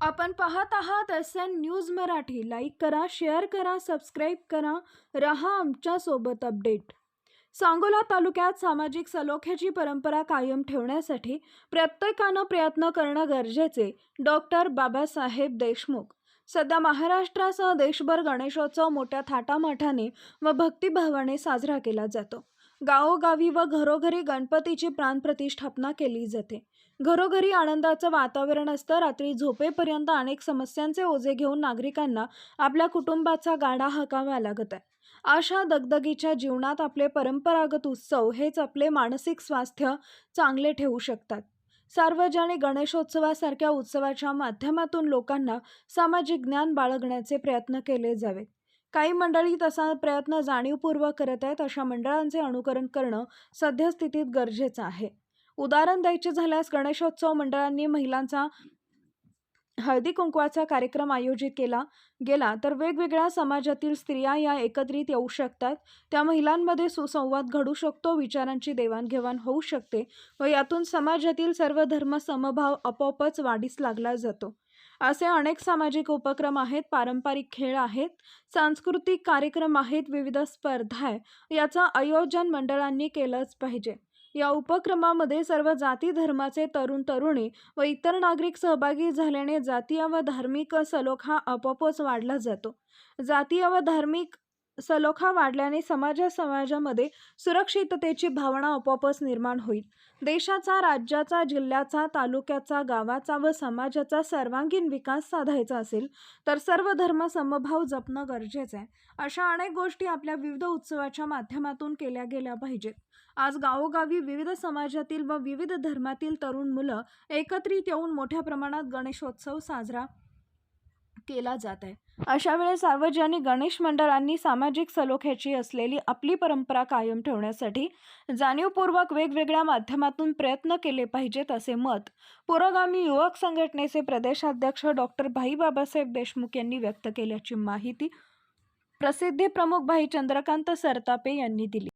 आपण पाहत आहात S N news Marathi. Like करा शेअर करा सबस्क्राईब करा. रहा आमच्यासोबत अपडेट. सांगोला तालुक्यात सामाजिक सलोख्याची परंपरा कायम ठेवण्यासाठी प्रत्येकानं प्रयत्न करणं गरजेचे डॉक्टर बाबासाहेब देशमुख. सध्या महाराष्ट्रासह देशभर गणेशोत्सव मोठ्या थाटामाटाने व भक्तिभावाने साजरा केला जातो. गावोगावी व घरोघरी गणपतीची प्राणप्रतिष्ठापना केली जाते. घरोघरी आनंदाचं वातावरण असतं. रात्री झोपेपर्यंत अनेक समस्यांचे ओझे घेऊन नागरिकांना आपल्या कुटुंबाचा गाडा हाकावा लागत आहे. अशा दगदगीच्या जीवनात आपले परंपरागत उत्सव हेच आपले मानसिक स्वास्थ्य चांगले ठेवू शकतात. सार्वजनिक गणेशोत्सवासारख्या उत्सवाच्या माध्यमातून लोकांना सामाजिक ज्ञान बाळगण्याचे प्रयत्न केले जावेत. काही मंडळी तसा प्रयत्न जाणीवपूर्वक करत आहेत अशा मंडळांचे अनुकरण करणं सद्यस्थितीत गरजेचं आहे. उदाहरण द्यायचे झाल्यास गणेशोत्सव मंडळांनी महिलांचा हळदी कुंकवाचा कार्यक्रम आयोजित केला गेला तर वेगवेगळ्या समाजातील स्त्रिया या एकत्रित येऊ शकतात. त्या महिलांमध्ये सुसंवाद घडू शकतो विचारांची देवाणघेवाण होऊ शकते व यातून समाजातील सर्व धर्म समभाव आपोआपच वाढीस लागला जातो. असे अनेक सामाजिक उपक्रम आहेत पारंपरिक खेळ आहेत सांस्कृतिक कार्यक्रम आहेत विविध स्पर्धा आहे. याचं आयोजन मंडळांनी केलंच पाहिजे. या उपक्रमामध्ये सर्व जाती धर्माचे तरुण तरुणी व इतर नागरिक सहभागी झाल्याने जातीय व धार्मिक सलोखा आपोआपच वाढला जातो. जातीय व धार्मिक सलोखा वाढल्याने समाजा समाजामध्ये सुरक्षिततेची भावना आपोआपच निर्माण होईल. देशाचा राज्याचा जिल्ह्याचा तालुक्याचा गावाचा व समाजाचा सर्वांगीण विकास साधायचा असेल तर सर्व धर्म समभाव जपणं गरजेचं आहे. अशा अनेक गोष्टी आपल्या विविध उत्सवाच्या माध्यमातून केल्या गेल्या पाहिजेत. आज गावोगावी विविध समाजातील व विविध धर्मातील तरुण मुलं एकत्रित येऊन मोठ्या प्रमाणात गणेशोत्सव साजरा केला जात आहे. अशा वेळेस सार्वजनिक गणेश मंडळांनी सामाजिक सलोख्याची असलेली आपली परंपरा कायम ठेवण्यासाठी जाणीवपूर्वक वेगवेगळ्या माध्यमातून प्रयत्न केले पाहिजेत असे मत पुरोगामी युवक संघटनेचे प्रदेशाध्यक्ष डॉक्टर भाई बाबासाहेब देशमुख यांनी व्यक्त केल्याची माहिती प्रसिद्धी प्रमुख भाई चंद्रकांत सरतापे यांनी दिली.